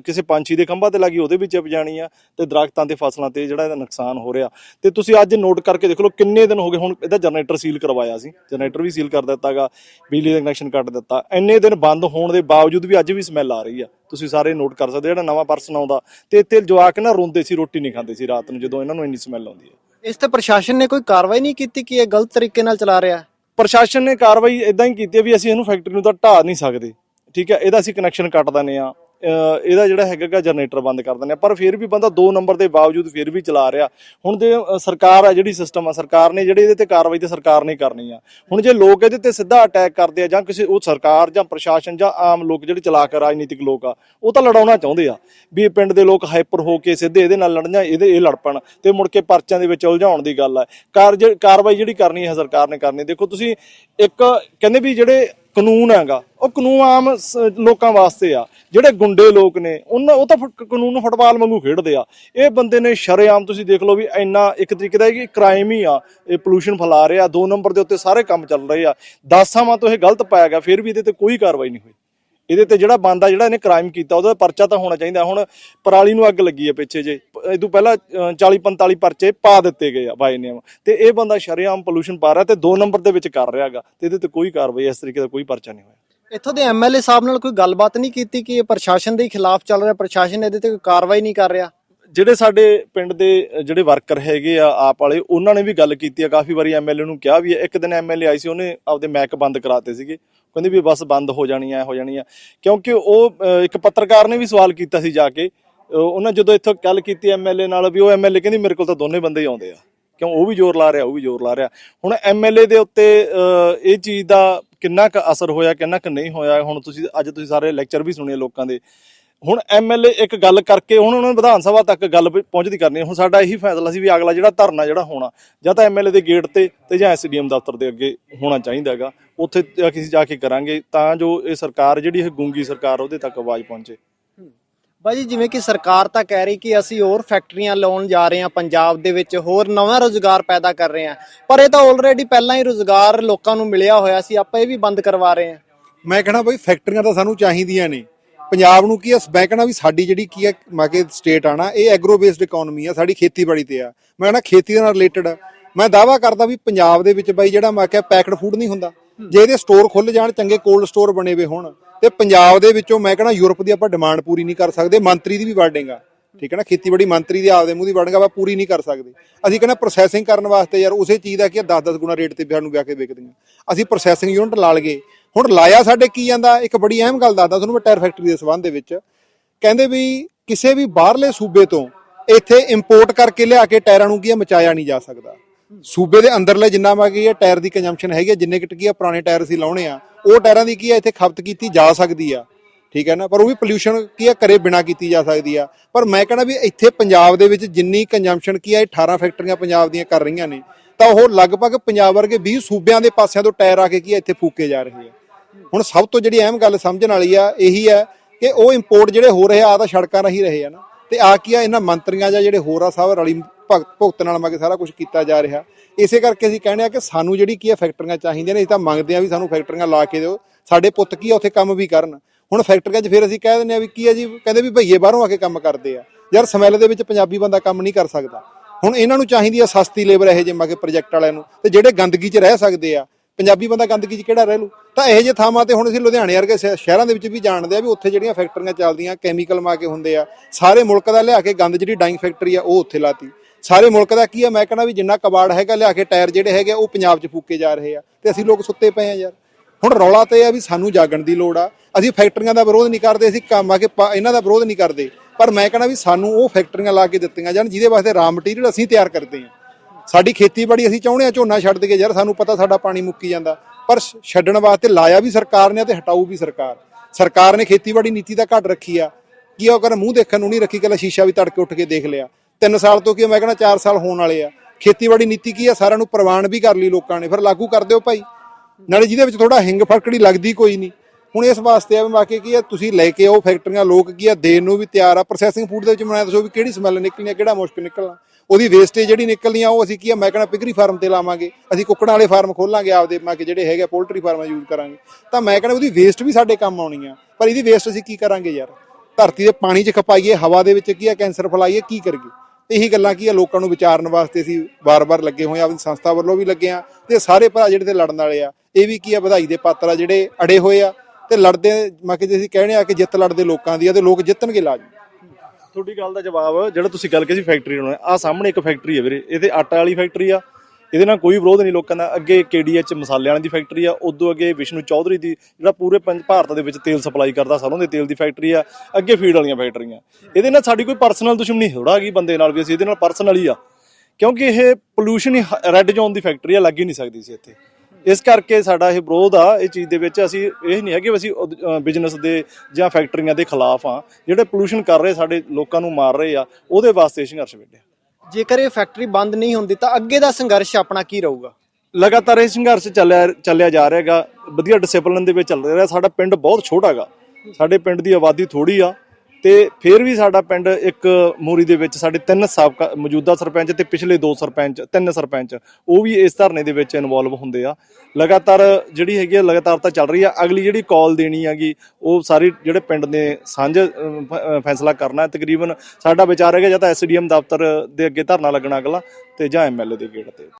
ਕਿਸੇ ਪੰਛੀ ਦੇ ਖੰਭਾਂ ਤੇ ਲੱਗੀ ਉਹਦੇ ਵਿੱਚ ਚਿਪ ਜਾਣੀ ਆ ਤੇ ਦਰਖਤਾਂ ਤੇ ਫਸਲਾਂ ਤੇ ਜਿਹੜਾ ਇਹਦਾ ਨੁਕਸਾਨ ਹੋ ਰਿਹਾ। ਤੇ ਤੁਸੀਂ ਅੱਜ ਨੋਟ ਕਰਕੇ ਦੇਖ ਲਓ ਕਿੰਨੇ ਦਿਨ ਹੋ ਗਏ ਹੁਣ ਇਹਦਾ ਜਨਰੇਟਰ ਸੀਲ ਕਰਵਾਇਆ ਸੀ। ਜਨਰੇਟਰ ਵੀ ਸੀਲ ਕਰ ਦਿੱਤਾਗਾ ਬਿਜਲੀ ਦਾ ਕਨੈਕਸ਼ਨ ਕੱਟ ਦਿੱਤਾ। ਇੰਨੇ ਦਿਨ ਬੰਦ ਹੋਣ ਦੇ ਬਾਵਜੂਦ ਵੀ ਅੱਜ ਵੀ ਸਮੈਲ ਆ ਰਹੀ ਆ। ਤੁਸੀਂ ਸਾਰੇ ਨੋਟ ਕਰ ਸਕਦੇ ਹੋ, ਜਿਹੜਾ ਨਵਾਂ ਪਰਸਨ ਆਉਂਦਾ ਤੇ ਇੱਥੇ ਜਵਾਕ ਨਾ ਰੋਂਦੇ ਸੀ ਰੋਟੀ ਨਹੀਂ ਖਾਂਦੇ ਸੀ ਰਾਤ ਨੂੰ ਜਦੋਂ ਇਹਨਾਂ ਨੂੰ ਇੰਨੀ ਸਮੈਲ ਆਉਂਦੀ ਹੈ। ਇਸ ਤੇ ਪ੍ਰਸ਼ਾਸਨ ਨੇ ਕੋਈ ਕਾਰਵਾਈ ਨਹੀਂ ਕੀਤੀ ਕਿ ਇਹ ਗਲਤ ਤਰੀਕੇ ਨਾਲ ਚਲਾ ਰਿਹਾ ਹੈ? ਪ੍ਰਸ਼ਾਸਨ ਨੇ ਕਾਰਵਾਈ ਇਦਾਂ ਹੀ ਕੀਤੀ ਹੈ ਵੀ ਅਸੀਂ ਇਹਨੂੰ ਫੈਕਟਰੀ ਨੂੰ ਤਾਂ ਢਾਹ ਨਹੀਂ ਸਕਦੇ। ਠੀਕ ਹੈ, ਇਹਦਾ ਅਸੀਂ ਕਨੈਕਸ਼ਨ ਕੱਟ ਦਿੰਦੇ ਆ ਇਹਦਾ ਜਿਹੜਾ ਹੈਗਾ ਜਨਰੇਟਰ ਬੰਦ ਕਰ ਦਿੰਦੇ ਆ। ਪਰ ਫਿਰ ਵੀ ਬੰਦਾ 2 ਨੰਬਰ ਦੇ ਬਾਵਜੂਦ ਫਿਰ ਵੀ ਚਲਾ ਰਿਹਾ। ਹੁਣ ਜੇ ਸਰਕਾਰ ਆ ਜਿਹੜੀ ਸਿਸਟਮ ਆ, ਸਰਕਾਰ ਨੇ ਜਿਹੜੇ ਇਹਦੇ ਤੇ ਕਾਰਵਾਈ ਤੇ ਸਰਕਾਰ ਨੇ ਕਰਨੀ ਆ। ਹੁਣ ਜੇ ਲੋਕ ਇਹਦੇ ਤੇ ਸਿੱਧਾ ਅਟੈਕ ਕਰਦੇ ਆ ਜਾਂ ਕਿਸੇ ਉਹ ਸਰਕਾਰ ਜਾਂ ਪ੍ਰਸ਼ਾਸਨ ਜਾਂ ਆਮ ਲੋਕ ਜਿਹੜੇ ਚਲਾ ਕੇ ਰਾਜਨੀਤਿਕ ਲੋਕ ਆ, ਉਹ ਤਾਂ ਲੜਾਉਣਾ ਚਾਹੁੰਦੇ ਆ। ਵੀ ਇਹ ਪਿੰਡ ਦੇ ਲੋਕ ਹਾਈਪਰ ਹੋ ਕੇ ਸਿੱਧੇ ਇਹਦੇ ਨਾਲ ਲੜਨ ਜਾਂ ਇਹਦੇ, ਇਹ ਲੜ ਪੈਣ। ਤੇ ਮੁੜ ਕੇ ਪਰਚਿਆਂ ਦੇ ਵਿੱਚ ਉਲਝਾਉਣ ਦੀ ਗੱਲ ਆ। ਕਾਰ ਜਿਹੜੀ- ਕਾਰਵਾਈ ਜਿਹੜੀ ਕਰਨੀ ਹੈ ਸਰਕਾਰ ਨੇ ਕਰਨੀ ਦੇਖੋ ਤੁਸੀਂ ਇੱਕ, ਕਹਿੰਦੇ ਵੀ ਜਿਹੜੇ ਕਾਨੂੰਨ ਹੈਗਾ। ਉਹ ਕਾਨੂੰਨ ਆਮ ਸ- ਲੋਕਾਂ ਵਾਸਤੇ ਆ। ਜਿਹੜੇ ਗੁੰਡੇ ਲੋਕ ਨੇ, ਉਹਨਾਂ ਉਹ ਤਾਂ ਫੁੱਟ- ਕਾਨੂੰਨ ਨੂੰ ਫੁੱਟਬਾਲ ਵਾਂਗੂ ਖੇਡਦੇ ਆ। ਇਹ ਬੰਦੇ ਨੇ ਸ਼ਰੇਆਮ ਤੁਸੀਂ ਦੇਖ ਲਓ ਵੀ ਇੰਨਾ ਇੱਕ ਤਰੀਕੇ ਦਾ ਕਿ ਕ੍ਰਾਈਮ ਹੀ ਆ। ਇਹ ਪੋਲੂਸ਼ਨ ਫੈਲਾ ਰਿਹਾ ਦੋ ਨੰਬਰ ਦੇ ਉੱਤੇ ਸਾਰੇ ਕੰਮ ਚੱਲ ਰਹੇ ਆ। 10 ਸਾਵਾਂ ਤੋਂ ਇਹ ਗਲਤ ਪਾਇਆ ਗਿਆ, ਫਿਰ ਵੀ ਇਹਦੇ ਤੇ ਕੋਈ ਕਾਰਵਾਈ ਨਹੀਂ ਹੋਈ। ਇਹਦੇ ਤੇ ਜਿਹੜਾ ਬੰਦਾ ਜਿਹੜਾ ਇਹਨੇ ਕ੍ਰਾਈਮ ਕੀਤਾ, ਉਹਦਾ ਪਰਚਾ ਤਾਂ ਹੋਣਾ ਚਾਹੀਦਾ। ਹੁਣ ਪਰਾਲੀ ਨੂੰ ਅੱਗ ਲੱਗੀ ਹੈ ਪਿੱਛੇ ਜੇ। ਇਹ ਤੋਂ ਪਹਿਲਾਂ 40 45 ਪਰਚੇ ਪਾ ਦਿੱਤੇ ਗਏ ਆ ਬਾਈ ਨੇ ਤੇ ਇਹ ਬੰਦਾ ਸ਼ਰੇਆਮ ਪੋਲੂਸ਼ਨ ਪਾ ਰਿਹਾ ਤੇ ਦੋ ਨੰਬਰ ਦੇ ਵਿੱਚ ਕਰ ਰਿਹਾਗਾ ਤੇ ਇਹਦੇ ਤੇ ਕੋਈ ਕਾਰਵਾਈ ਇਸ ਤਰੀਕੇ ਦਾ ਕੋਈ ਪਰਚਾ ਨਹੀਂ ਹੋਇਆ। ਇੱਥੋਂ ਦੇ ਐਮਐਲਏ ਸਾਹਿਬ ਨਾਲ ਕੋਈ ਗੱਲਬਾਤ ਨਹੀਂ ਕੀਤੀ ਕਿ ਇਹ ਪ੍ਰਸ਼ਾਸਨ ਦੇ ਖਿਲਾਫ ਚੱਲ ਰਿਹਾ ਪ੍ਰਸ਼ਾਸਨ ਇਹਦੇ ਤੇ ਕੋਈ ਕਾਰਵਾਈ ਨਹੀਂ ਕਰ ਰਿਹਾ? ਜਿਹੜੇ ਸਾਡੇ ਪਿੰਡ ਦੇ ਜਿਹੜੇ ਵਰਕਰ ਹੈਗੇ ਆ ਆਪ ਵਾਲੇ ਉਹਨਾਂ ਨੇ ਵੀ ਗੱਲ ਕੀਤੀ ਆ। ਕਾਫੀ ਵਾਰੀ ਐਮਐਲਏ ਨੂੰ ਕਿਹਾ ਵੀ। ਇੱਕ ਦਿਨ ਐਮਐਲਏ ਆਈ ਸੀ ਉਹਨੇ ਆਪਦੇ ਮੈਕ ਬੰਦ ਕਰਾਤੇ ਸੀਗੇ। ਕਹਿੰਦੇ ਵੀ ਬਸ ਬੰਦ ਹੋ ਜਾਣੀ ਆ ਹੋ ਜਾਣੀ ਆ। ਕਿਉਂਕਿ ਉਹ ਇੱਕ ਪੱਤਰਕਾਰ ਨੇ ਵੀ ਸਵਾਲ ਕੀਤਾ ਸੀ ਜਾ ਕੇ ਉਹਨਾਂ ਜਦੋਂ ਇੱਥੋਂ ਗੱਲ ਕੀਤੀ ਐਮਐਲਏ ਨਾਲ ਵੀ ਉਹ ਐਮਐਲਏ ਕਹਿੰਦੀ ਮੇਰੇ ਕੋਲ ਤਾਂ ਦੋਨੇ ਬੰਦੇ ਹੀ ਆਉਂਦੇ ਆ। ਕਿਉਂ? ਉਹ ਵੀ ਜ਼ੋਰ ਲਾ ਰਿਹਾ, ਉਹ ਵੀ ਜ਼ੋਰ ਲਾ ਰਿਹਾ। ਹੁਣ ਐਮਐਲਏ ਦੇ ਉੱਤੇ ਇਹ ਚੀਜ਼ ਦਾ ਕਿੰਨਾ ਕੁ ਅਸਰ ਹੋਇਆ, ਕਿੰਨਾ ਕੁ ਨਹੀਂ ਹੋਇਆ? ਹੁਣ ਤੁਸੀਂ, ਅੱਜ ਤੁਸੀਂ ਸਾਰੇ ਲੈਕਚਰ ਵੀ ਸੁਣੇ ਲੋਕਾਂ ਦੇ। ਹੁਣ ਐਮਐਲਏ ਇੱਕ ਗੱਲ ਕਰਕੇ ਹੁਣ ਉਹਨਾਂ ਨੇ ਵਿਧਾਨ ਸਭਾ ਤੱਕ ਗੱਲ ਪਹੁੰਚਦੀ ਕਰਨੀ ਹੁਣ ਸਾਡਾ ਇਹੀ ਫੈਸਲਾ ਸੀ ਵੀ ਅਗਲਾ ਜਿਹੜਾ ਧਰਨਾ ਜਿਹੜਾ ਹੋਣਾ, ਜਾਂ ਤਾਂ ਐਮਐਲਏ ਦੇ ਗੇਟ ਤੇ ਤੇ ਜਾਂ ਐਸਡੀਐਮ ਦਫ਼ਤਰ ਦੇ ਅੱਗੇ ਹੋਣਾ ਚਾਹੀਦਾ ਹੈਗਾ। ਉੱਥੇ ਜਾ ਕੇ ਅਸੀਂ ਜਾ ਕੇ ਕਰਾਂਗੇ ਤਾਂ ਜੋ ਇਹ ਸਰਕਾਰ ਜਿਹੜੀ ਇਹ ਗੂੰਗੀ ਸਰਕਾਰ, ਉਹਦੇ ਤੱਕ ਆਵਾਜ਼ ਪਹੁੰਚੇ। ਬਾਜੀ ਜਿਵੇਂ ਕਿ ਸਰਕਾਰ ਤਾਂ ਕਹਿ ਰਹੀ ਕਿ ਅਸੀਂ ਹੋਰ ਫੈਕਟਰੀਆਂ ਲਾਉਣ ਜਾ ਰਹੇ ਹਾਂ ਪੰਜਾਬ ਦੇ ਵਿੱਚ, ਹੋਰ ਨਵਾਂ ਰੋਜ਼ਗਾਰ ਪੈਦਾ ਕਰ ਰਹੇ ਹਾਂ। ਪਰ ਇਹ ਤਾਂ ਆਲਰੇਡੀ ਪਹਿਲਾਂ ਹੀ ਰੋਜ਼ਗਾਰ ਲੋਕਾਂ ਨੂੰ ਮਿਲਿਆ ਹੋਇਆ ਸੀ, ਆਪਾਂ ਇਹ ਵੀ ਬੰਦ ਕਰਵਾ ਰਹੇ ਹਾਂ। ਮੈਂ ਕਹਣਾ ਬਈ, ਫੈਕਟਰੀਆਂ ਤਾਂ ਸਾਨੂੰ ਚਾਹੀਦੀਆਂ ਨੇ। ਪੰਜਾਬ ਨੂੰ ਕੀ ਆ, ਮੈਂ ਕਹਣਾ ਵੀ ਸਾਡੀ ਜਿਹੜੀ ਕੀ ਆ ਮਾਕੇ ਸਟੇਟ ਆਣਾ ਇਹ ਐਗਰੋ ਬੇਸਡ ਇਕਨੋਮੀ ਆ, ਸਾਡੀ ਖੇਤੀਬਾੜੀ ਤੇ ਆ। ਮੈਂ ਕਹਣਾ ਖੇਤੀ ਦੇ ਨਾਲ ਰਿਲੇਟਡ ਮੈਂ ਦਾਵਾ ਕਰਦਾ ਵੀ ਪੰਜਾਬ ਦੇ ਵਿੱਚ ਬਾਈ ਜਿਹੜਾ ਮੈਂ ਕਿਹਾ ਪੈਕਡ ਫੂਡ ਨਹੀਂ ਹੁੰਦਾ। ਜੇ ਇਹਦੇ ਸਟੋਰ ਖੁੱਲ ਜਾਣ, ਚੰਗੇ ਕੋਲਡ ਸਟੋਰ ਬਣੇ ਵੇ ਹੋਣ ਤੇ ਪੰਜਾਬ ਦੇ ਵਿੱਚੋਂ ਮੈਂ ਕਹਣਾ ਯੂਰਪ ਦੀ ਆਪਾਂ ਡਿਮਾਂਡ ਪੂਰੀ ਨਹੀਂ ਕਰ ਸਕਦੇ ਮੰਤਰੀ ਦੀ ਵੀ ਵਾਰਡਿੰਗ ਆ ਠੀਕ ਹੈ ਨਾ? ਖੇਤੀਬਾੜੀ ਮੰਤਰੀ ਦੀ ਆਪਦੇ ਮੂੰਹ ਦੀ ਵਾਰਡਿੰਗ ਆਪਾਂ ਪੂਰੀ ਨਹੀਂ ਕਰ ਸਕਦੇ। ਅਸੀਂ ਕਹਿੰਦੇ ਪ੍ਰੋਸੈਸਿੰਗ ਕਰਨ ਵਾਸਤੇ ਯਾਰ ਉਸੇ ਚੀਜ਼ ਦਾ ਕੀ 10-10 ਗੁਣਾ ਰੇਟ ਤੇ ਸਾਨੂੰ ਵਿਆਹ ਕੇ ਵਿਕਦੀਆਂ ਅਸੀਂ ਪ੍ਰੋਸੈਸਿੰਗ ਯੂਨਿਟ ਲਾ ਲਗੇ ਹੁਣ ਲਾਇਆ ਸਾਡੇ ਕੀ ਜਾਂਦਾ? ਇੱਕ ਬੜੀ ਅਹਿਮ ਗੱਲ ਦੱਸਦਾ ਤੁਹਾਨੂੰ ਮੈਂ ਟਾਇਰ ਫੈਕਟਰੀ ਦੇ ਸੰਬੰਧ ਦੇ ਵਿੱਚ। ਕਹਿੰਦੇ ਵੀ ਕਿਸੇ ਵੀ ਬਾਹਰਲੇ ਸੂਬੇ ਤੋਂ ਇੱਥੇ ਇੰਪੋਰਟ ਕਰਕੇ ਲਿਆ ਕੇ ਟਾਇਰਾਂ ਨੂੰ ਕੀ ਆ ਮਚਾਇਆ ਨਹੀਂ ਜਾ ਸਕਦਾ। ਸੂਬੇ ਦੇ ਅੰਦਰਲੇ ਜਿੰਨਾ ਮਾ ਕੀ ਹੈ ਟਾਇਰ ਦੀ ਕੰਜੰਪਸ਼ਨ ਹੈਗੀ ਆ, ਜਿੰਨੇ ਕਿ ਕੀ ਪੁਰਾਣੇ ਟਾਇਰ ਅਸੀਂ ਲਾਉਣੇ ਆ। ਉਹ ਟਾਇਰਾਂ ਦੀ ਕੀ ਹੈ ਇੱਥੇ ਖਪਤ ਕੀਤੀ ਜਾ ਸਕਦੀ ਆ, ਠੀਕ ਹੈ ਨਾ? ਪਰ ਉਹ ਵੀ ਪੋਲਿਊਸ਼ਨ ਕੀ ਆ ਕਰੇ ਬਿਨਾ ਕੀਤੀ ਜਾ ਸਕਦੀ ਆ। ਪਰ ਮੈਂ ਕਹਿੰਦਾ ਵੀ ਇੱਥੇ ਪੰਜਾਬ ਦੇ ਵਿੱਚ ਜਿੰਨੀ ਕੰਜੰਪਸ਼ਨ ਕੀ ਆ, ਇਹ 18 ਫੈਕਟਰੀਆਂ ਪੰਜਾਬ ਦੀਆਂ ਕਰ ਰਹੀਆਂ ਨੇ, ਤਾਂ ਉਹ ਲਗਭਗ ਪੰਜਾਬ ਵਰਗੇ 20 ਸੂਬਿਆਂ ਦੇ ਪਾਸਿਆਂ ਤੋਂ ਟਾਇਰ ਆ ਕੇ ਕੀ ਆ, ਇੱਥੇ ਫੂਕੇ ਜਾ ਰਹੇ ਆ। ਹੁਣ ਸਭ ਤੋਂ ਜਿਹੜੀ ਅਹਿਮ ਗੱਲ ਸਮਝਣ ਵਾਲੀ ਆ, ਇਹੀ ਹੈ ਕਿ ਉਹ ਇੰਪੋਰਟ ਜਿਹੜੇ ਹੋ ਰਹੇ ਆ ਤਾਂ ਸੜਕਾਂ ਰਾਹੀਂ ਰਹੇ ਆ ਨਾ। ਤੇ ਆ ਕੀ ਆ, ਇਹਨਾਂ ਮੰਤਰੀਆਂ ਜਾਂ ਜਿਹੜੇ ਹੋਰ ਆ, ਸਭ ਰਲੀ ਭਗਤ ਭੁਗਤ ਨਾਲ ਮਾ ਕੇ ਸਾਰਾ ਕੁਝ ਕੀਤਾ ਜਾ ਰਿਹਾ। ਇਸੇ ਕਰਕੇ ਅਸੀਂ ਕਹਿੰਦੇ ਆ ਕਿ ਸਾਨੂੰ ਜਿਹੜੀ ਕੀ ਹੈ ਫੈਕਟਰੀਆਂ ਚਾਹੀਦੀਆਂ ਨੇ, ਅਸੀਂ ਤਾਂ ਮੰਗਦੇ ਆ ਵੀ ਸਾਨੂੰ ਫੈਕਟਰੀਆਂ ਲਾ ਕੇ ਦਿਓ। ਸਾਡੇ ਪੁੱਤ ਕੀ ਆ, ਉੱਥੇ ਕੰਮ ਵੀ ਕਰਨ। ਹੁਣ ਫੈਕਟਰੀਆਂ 'ਚ ਫਿਰ ਅਸੀਂ ਕਹਿ ਦਿੰਦੇ ਆ ਵੀ ਕੀ ਆ ਜੀ, ਕਹਿੰਦੇ ਵੀ ਭਈਏ ਬਾਹਰੋਂ ਆ ਕੇ ਕੰਮ ਕਰਦੇ ਆ। ਯਾਰ ਸਮੈਲ ਦੇ ਵਿੱਚ ਪੰਜਾਬੀ ਬੰਦਾ ਕੰਮ ਨਹੀਂ ਕਰ ਸਕਦਾ। ਹੁਣ ਇਹਨਾਂ ਨੂੰ ਚਾਹੀਦੀ ਆ ਸਸਤੀ ਲੇਬਰ ਇਹੋ ਜਿਹੇ ਮਾਗੇ ਪ੍ਰੋਜੈਕਟ ਵਾਲਿਆਂ ਨੂੰ, ਤੇ ਜਿਹੜੇ ਗੰਦਗੀ 'ਚ ਰਹਿ ਸਕਦੇ ਆ। ਪੰਜਾਬੀ ਬੰਦਾ ਗੰਦਗੀ 'ਚ ਕਿਹੜਾ ਰਹਿ ਲੂ? ਤਾਂ ਇਹੋ ਜਿਹੇ ਥਾਵਾਂ ਤੇ ਹੁਣ ਅਸੀਂ ਲੁਧਿਆਣੇ ਵਰਗੇ ਸ਼ਹਿ- ਸ਼ਹਿਰਾਂ ਦੇ ਵਿੱਚ ਵੀ ਜਾਣਦੇ ਆ ਵੀ ਉੱਥੇ ਜਿਹੜੀਆਂ ਫੈਕਟਰੀਆਂ ਚੱਲਦੀਆਂ ਕੈਮੀਕਲ ਮਾ ਕੇ ਹੁੰਦੇ ਆ, ਸਾਰੇ ਮੁਲਕ ਦਾ ਲਿਆ ਕੇ ਗੰਦ ਜਿਹੜੀ ਡਾਈਂਗ ਫੈਕਟਰੀ ਆ, ਉਹ ਉੱਥੇ ਲਾਤੀ। ਸਾਰੇ ਮੁਲਕ ਦਾ ਕੀ ਆ ਮੈਂ ਕਹਿੰਦਾ ਵੀ ਜਿੰਨਾ ਕਬਾੜ ਹੈਗਾ ਲਿਆ ਕੇ ਟਾਇਰ ਜਿਹੜੇ ਹੈਗੇ ਆ, ਉਹ ਪੰਜਾਬ 'ਚ ਫੂਕੇ ਜਾ ਰਹੇ ਆ ਤੇ ਅਸੀਂ ਲੋਕ ਸੁੱਤੇ ਪਏ ਆ ਯਾਰ। ਹੁਣ ਰੌਲਾ ਤੇ ਇਹ ਆ ਵੀ ਸਾਨੂੰ ਜਾਗਣ ਦੀ ਲੋੜ ਆ। ਅਸੀਂ ਫੈਕਟਰੀਆਂ ਦਾ ਵਿਰੋਧ ਨਹੀਂ ਕਰਦੇ ਅਸੀਂ ਕੰਮ ਆ ਕੇ ਪਾ- ਇਹਨਾਂ ਦਾ ਵਿਰੋਧ ਨਹੀਂ ਕਰਦੇ। ਪਰ ਮੈਂ ਕਹਿੰਦਾ ਵੀ ਸਾਨੂੰ ਉਹ ਫੈਕਟਰੀਆਂ ਲਾ ਕੇ ਦਿੱਤੀਆਂ ਜਾਣ ਜਿਹਦੇ ਵਾਸਤੇ ਰਾ ਮਟੀਰੀਅਲ ਅਸੀਂ ਤਿਆਰ ਕਰਦੇ ਹਾਂ ਸਾਡੀ ਖੇਤੀਬਾੜੀ ਅਸੀਂ ਚਾਹੁੰਦੇ ਆ ਝੋਨਾ ਛੱਡ ਦਈਏ ਯਾਰ ਸਾਨੂੰ ਪਤਾ ਸਾਡਾ ਪਾਣੀ ਮੁੱਕੀ ਜਾਂਦਾ। ਪਰ ਛੱਡਣ ਵਾਸਤੇ ਲਾਇਆ ਵੀ ਸਰਕਾਰ ਨੇ ਤੇ ਹਟਾਊ ਵੀ ਸਰਕਾਰ। ਸਰਕਾਰ ਨੇ ਖੇਤੀਬਾੜੀ ਨੀਤੀ ਦਾ ਘੱਟ ਰੱਖੀ ਆ। ਕੀ ਉਹ ਕਰ ਮੂੰਹ ਦੇਖਣ ਨੂੰ ਨਹੀਂ ਰੱਖੀ ਕਿ ਸ਼ੀਸ਼ਾ ਵੀ ਤੜਕੇ ਉੱਠ ਕੇ ਦੇਖ ਲਿਆ। ਤਿੰਨ ਸਾਲ ਤੋਂ ਕੀ ਮੈਂ ਕਹਿੰਦਾ 4 ਸਾਲ ਹੋਣ ਵਾਲੇ ਆ। ਖੇਤੀਬਾੜੀ ਨੀਤੀ ਕੀ ਆ, ਸਾਰਿਆਂ ਨੂੰ ਪ੍ਰਵਾਨ ਵੀ ਕਰ ਲਈ ਲੋਕਾਂ ਨੇ। ਫਿਰ ਲਾਗੂ ਕਰ ਦਿਓ ਭਾਈ। ਨਾਲੇ ਜਿਹਦੇ ਵਿੱਚ ਥੋੜਾ ਹਿੰਗ ਫੜਕੜੀ ਲੱਗਦੀ ਕੋਈ ਨਹੀਂ। ਹੁਣ ਇਸ ਵਾਸਤੇ ਆ ਵੀ ਬਾਕੀ ਕੀ ਆ, ਤੁਸੀਂ ਲੈ ਕੇ ਆਓ ਫੈਕਟਰੀਆਂ, ਲੋਕ ਕੀ ਆ, ਦੇਣ ਨੂੰ ਵੀ ਤਿਆਰ ਆ। ਪ੍ਰੋਸੈਸਿੰਗ ਫੂਡ ਦੇ ਵਿੱਚ ਬਣਾਇਆ ਦੱਸੋ ਵੀ ਕਿਹੜੀ ਸਮੈਲ ਨਿਕਲਣੀ ਆ, ਕਿਹੜਾ ਮੁਸ਼ਕ ਨਿਕਲਣਾ। ਉਹਦੀ ਵੇਸਟੇਜ ਜਿਹੜੀ ਨਿਕਲਣੀ ਆ, ਉਹ ਅਸੀਂ ਕੀ ਆ, ਮੈਂ ਕਹਿੰਦਾ ਪਿਗਰੀ ਫਾਰਮ ਤੇ ਲਾਵਾਂਗੇ। ਅਸੀਂ ਕੁੱਕੜਾਂ ਵਾਲੇ ਫਾਰਮ ਖੋਲਾਂਗੇ ਆਪਦੇ ਮੈਂ ਕਿ ਜਿਹੜੇ ਹੈਗੇ ਪੋਲਟਰੀ ਫਾਰਮ ਯੂਜ਼ ਕਰਾਂਗੇ। ਤਾਂ ਮੈਂ ਕਹਿੰਦਾ ਉਹਦੀ ਵੇਸਟ ਵੀ ਸਾਡੇ ਕੰਮ ਆਉਣੀ ਆ। ਪਰ ਇਹਦੀ ਵੇਸਟ ਅਸੀਂ ਕੀ ਕਰਾਂਗੇ ਯਾਰ? ਧਰਤੀ ਦੇ ਪਾਣੀ 'ਚ ਖਪਾਈਏ, ਹਵਾ ਦੇ ਵਿੱਚ ਕੀ ਆ ਕੈਂਸਰ ਫੈਲਾਈਏ, ਕੀ ਕਰੀਏ? ਇਹੀ ਗੱਲਾਂ ਕੀ ਆ, ਲੋਕਾਂ ਨੂੰ ਵਿਚਾਰਨ ਵਾਸਤੇ ਅਸੀਂ ਵਾਰ-ਵਾਰ ਲੱਗੇ ਹੋਏ ਆ, ਆਪਣੀ ਸੰਸਥਾ ਵੱਲੋਂ ਵੀ ਲੱਗੇ ਆ ਤੇ ਸਾਰੇ ਭਰਾ ਜਿਹੜੇ ਤੇ ਲੜਨ ਵਾਲੇ ਆ, ਇਹ ਵੀ ਕੀ ਆ, ਵਧਾਈ ਦੇ ਪਾਤਰ ਆ ਜਿਹੜੇ ਅੜੇ ਹੋਏ ਆ ਤੇ ਲੜਦੇ, ਮੈਂ ਕਿ ਜੇ ਅਸੀਂ ਕਹਿੰਦੇ ਆ ਕਿ ਜਿੱਤ ਲੜਦੇ ਲੋਕਾਂ ਦੀ ਆ ਤੇ ਲੋਕ ਜਿੱਤਣਗੇ ਲਾਜ਼ਮੀ। ਤੁਹਾਡੀ ਗੱਲ ਦਾ ਜਵਾਬ, ਜਿਹੜਾ ਤੁਸੀਂ ਗੱਲ ਕਹੀ ਸੀ ਫੈਕਟਰੀ ਬਣਾਉਣਾ ਆ ਸਾਹਮਣੇ ਇੱਕ ਫੈਕਟਰੀ ਹੈ ਵੀਰੇ ਇਹਦੇ ਆਟਾ ਵਾਲੀ ਫੈਕਟਰੀ ਆ ਇਹਦੇ ਨਾਲ ਕੋਈ ਵਿਰੋਧ ਨਹੀਂ ਲੋਕਾਂ ਦਾ। ਅੱਗੇ ਕੇਡੀਐਚ ਮਸਾਲੇ ਵਾਲਿਆਂ ਦੀ ਫੈਕਟਰੀ ਆ, ਉਦੋਂ ਅੱਗੇ ਵਿਸ਼ਨੂੰ ਚੌਧਰੀ ਦੀ, ਜਿਹੜਾ ਪੂਰੇ ਪੰਜ ਭਾਰਤ ਦੇ ਵਿੱਚ ਤੇਲ ਸਪਲਾਈ ਕਰਦਾ ਸਰੋਂ ਦੇ ਤੇਲ ਦੀ ਫੈਕਟਰੀ ਆ, ਅੱਗੇ ਫੀਡ ਵਾਲੀਆਂ ਫੈਕਟਰੀਆਂ ਇਹਦੇ ਨਾਲ ਸਾਡੀ ਕੋਈ ਪਰਸਨਲ ਦੁਸ਼ਮਣੀ ਥੋੜਾ ਗਈ ਬੰਦੇ ਨਾਲ ਵੀ, ਅਸੀਂ ਇਹਦੇ ਨਾਲ ਪਰਸਨਲ ਹੀ ਆ। ਕਿਉਂਕਿ ਇਹ ਪੋਲੂਸ਼ਨ ਹੀ ਰੈੱਡ ਜ਼ੋਨ ਦੀ ਫੈਕਟਰੀ ਆ, ਲੱਗ ਹੀ ਨਹੀਂ ਸਕਦੀ ਸੀ ਇੱਥੇ। ਇਸ ਕਰਕੇ ਸਾਡਾ ਇਹ ਵਿਰੋਧ ਆ, ਇਹ ਚੀਜ਼ ਦੇ ਵਿੱਚ ਅਸੀਂ ਇਹ ਨਹੀਂ ਹੈ ਕਿ ਅਸੀਂ ਬਿਜ਼ਨਸ ਦੇ ਜਾਂ ਫੈਕਟਰੀਆਂ ਦੇ ਖਿਲਾਫ ਆ। ਜਿਹੜੇ ਪੋਲੂਸ਼ਨ ਕਰ ਰਹੇ ਸਾਡੇ ਲੋਕਾਂ ਨੂੰ ਮਾਰ ਰਹੇ ਆ, ਉਹਦੇ ਵਾਸਤੇ ਸੰਘਰਸ਼ ਵਿੱਢਿਆ ਜੇਕਰ ਇਹ ਫੈਕਟਰੀ ਬੰਦ ਨਹੀਂ ਹੁੰਦੀ ਤਾਂ ਅੱਗੇ ਦਾ ਸੰਘਰਸ਼ ਆਪਣਾ ਕੀ ਰਹੂਗਾ? ਲਗਾਤਾਰ ਇਹ ਸੰਘਰਸ਼ ਚੱਲਿਆ ਚੱਲਿਆ ਜਾ ਰਿਹਾ ਹੈਗਾ। ਵਧੀਆ ਡਿਸਪਲਿਨ ਦੇ ਵਿੱਚ ਚੱਲ ਰਿਹਾ। ਸਾਡਾ ਪਿੰਡ ਬਹੁਤ ਛੋਟਾ ਹੈਗਾ। ਸਾਡੇ ਪਿੰਡ ਦੀ ਆਬਾਦੀ ਥੋੜੀ ਆ। ਤੇ ਫਿਰ ਵੀ ਸਾਡਾ ਪਿੰਡ ਇੱਕ ਮੂਰੀ ਦੇ ਵਿੱਚ ਸਾਡੇ ਤਿੰਨ ਸਾਬਕਾ ਮੌਜੂਦਾ ਸਰਪੰਚ ਤੇ ਪਿਛਲੇ ਦੋ ਸਰਪੰਚ, ਤਿੰਨ ਸਰਪੰਚ, ਉਹ ਵੀ ਇਸ ਧਰਨੇ ਦੇ ਵਿੱਚ ਇਨਵੋਲਵ ਹੁੰਦੇ ਆ। ਲਗਾਤਾਰ ਜਿਹੜੀ ਹੈਗੀ ਆ, ਲਗਾਤਾਰ ਤਾਂ ਚੱਲ ਰਹੀ ਆ। ਅਗਲੀ ਜਿਹੜੀ ਕਾਲ ਦੇਣੀ ਹੈਗੀ, ਉਹ ਸਾਰੀ ਜਿਹੜੇ ਪਿੰਡ ਨੇ ਸਾਂਝ ਫੈਸਲਾ ਕਰਨਾ ਤਕਰੀਬਨ ਸਾਡਾ ਵਿਚਾਰ ਹੈਗਾ ਜਾਂ ਤਾਂ ਐਸਡੀਐਮ ਦਫ਼ਤਰ ਦੇ ਅੱਗੇ ਧਰਨਾ ਲੱਗਣਾ ਅਗਲਾ ਤੇ ਜਾਂ ਐਮਐਲਏ ਦੇ ਗੇਟ ਤੇ।